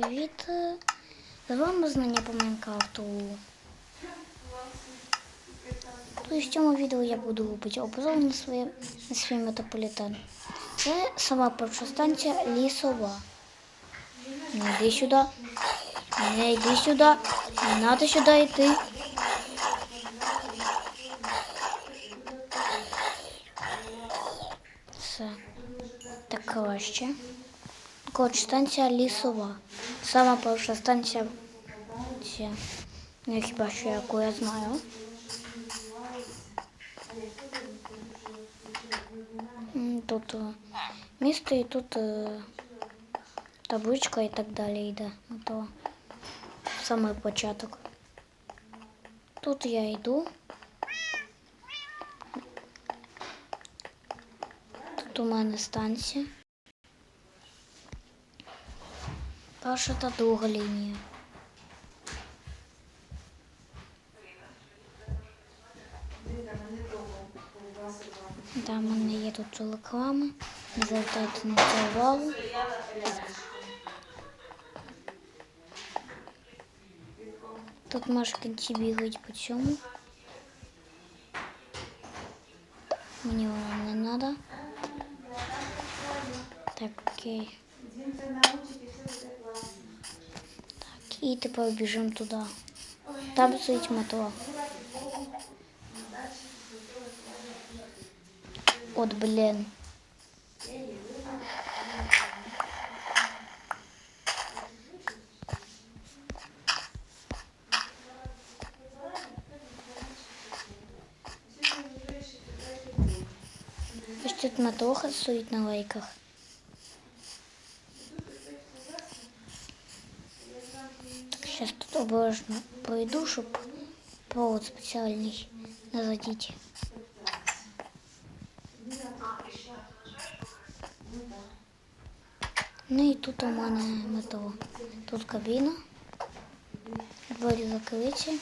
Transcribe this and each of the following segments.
привіт! З вами знання по Майнкрафту. То в цьому відео я буду робити обзор на, своє, свій метрополітен. Це сама перша станція лісова. Не йди сюди. Не йди сюди. Не треба сюди йти. Все. Так краще. Коротше, станція лісова. Сама перша станція. Ну, хіба що яку я знаю. Тут е, місто і тут е, табличка і так далі йде. Ну, то саме початок. Тут я йду. Тут у мене станція. Перша та друга лінія. Да, в мене є тут реклами. Не звертайте на це увагу. Тут бігають по цьому. Мені воно не треба. Так, окей. Так, і тепер біжимо туди. Там стоїть метро. От, блін. Ось тут метроха стоїть на лайках. Зараз тут обережно пройду, щоб провод спеціальний не задіть. Ну і тут у мене метро. Тут кабіна, двері закриті.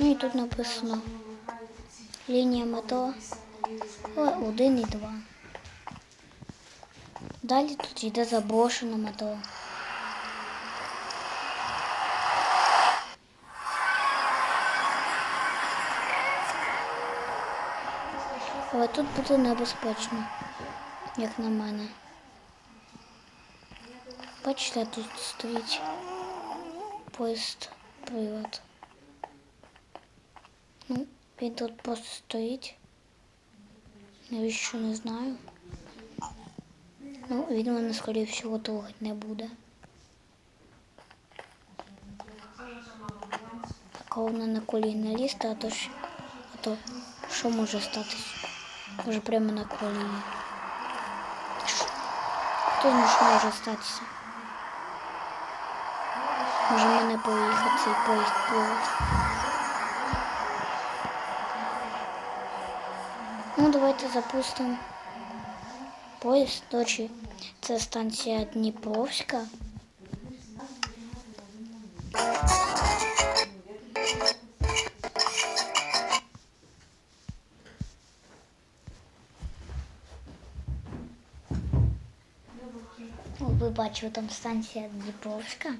Ну і тут написано лінія метро О, 1 і 2. Далі тут йде заброшене метро. Але тут буде небезпечно, як на мене. Бачите, тут стоїть поїзд привод. Ну, він тут просто стоїть. Навіщо не знаю. Ну, він мене, скоріше всього, трогати не буде. Головне на коліна лізти, а то, а то що може статись? Може прямо на знає, що може статися? Може мене поїхати цей поїзд провод. Ну, давайте запустимо поїзд. До речі, це станція Дніпровська. О, Ви бачили, там станція Дніпровська.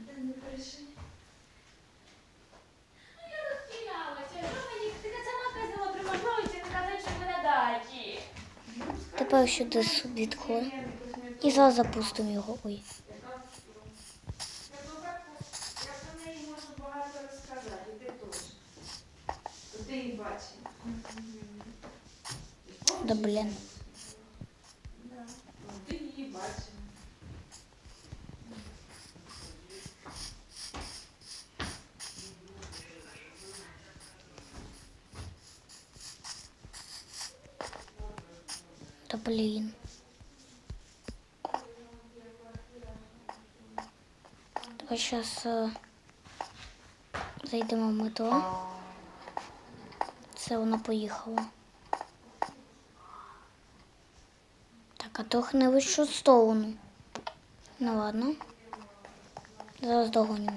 Тепер сюди відходимо. І зараз запустимо його. Ой. Я про неї можу багато розказати, і ти теж. То ти її бачив. Да блін. Ну, Ти її бачив. Да блін. Давай зараз зайдемо в метро. Це воно поїхало. Так, а трохи не в іншу сторону. Ну ладно. Зараз догоню.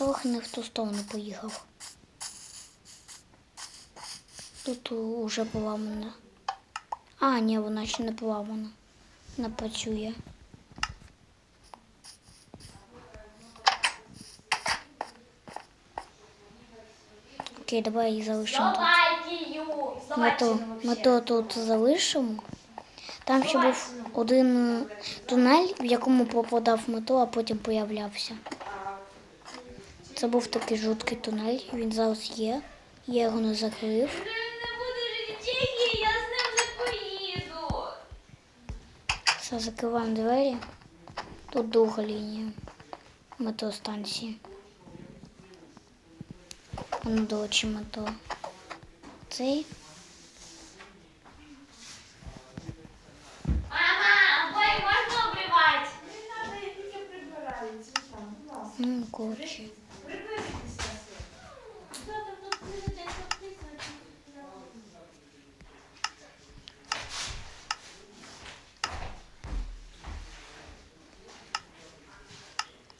Трохи не в ту сторону поїхав. Тут уже поламана. А, ні, вона ще не поламана. Не працює. Окей, давай її залишимо тут. Ми то, ми то тут залишимо. Там ще був один е, тунель, в якому попадав метро, а потім появлявся. Це був такий жуткий тунель, він зараз є. Я його не закрив. Не буде жити я з ним не поїду. Все, закриваємо двері. Тут друга лінія метростанції. Воно до очі метро. Цей. Мама, обоє можна обривати? Не треба, тільки прибираю. Ну, коротше. Приберіть Що там тут пишеться, що писано?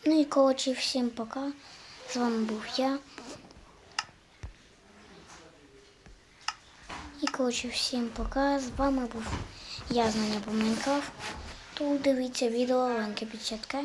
Ну і коротше, всім пока. З вами був я. І коротше, всім пока. З вами був я знання по Майнкрафт. Тут дивіться відео ланки Печатка.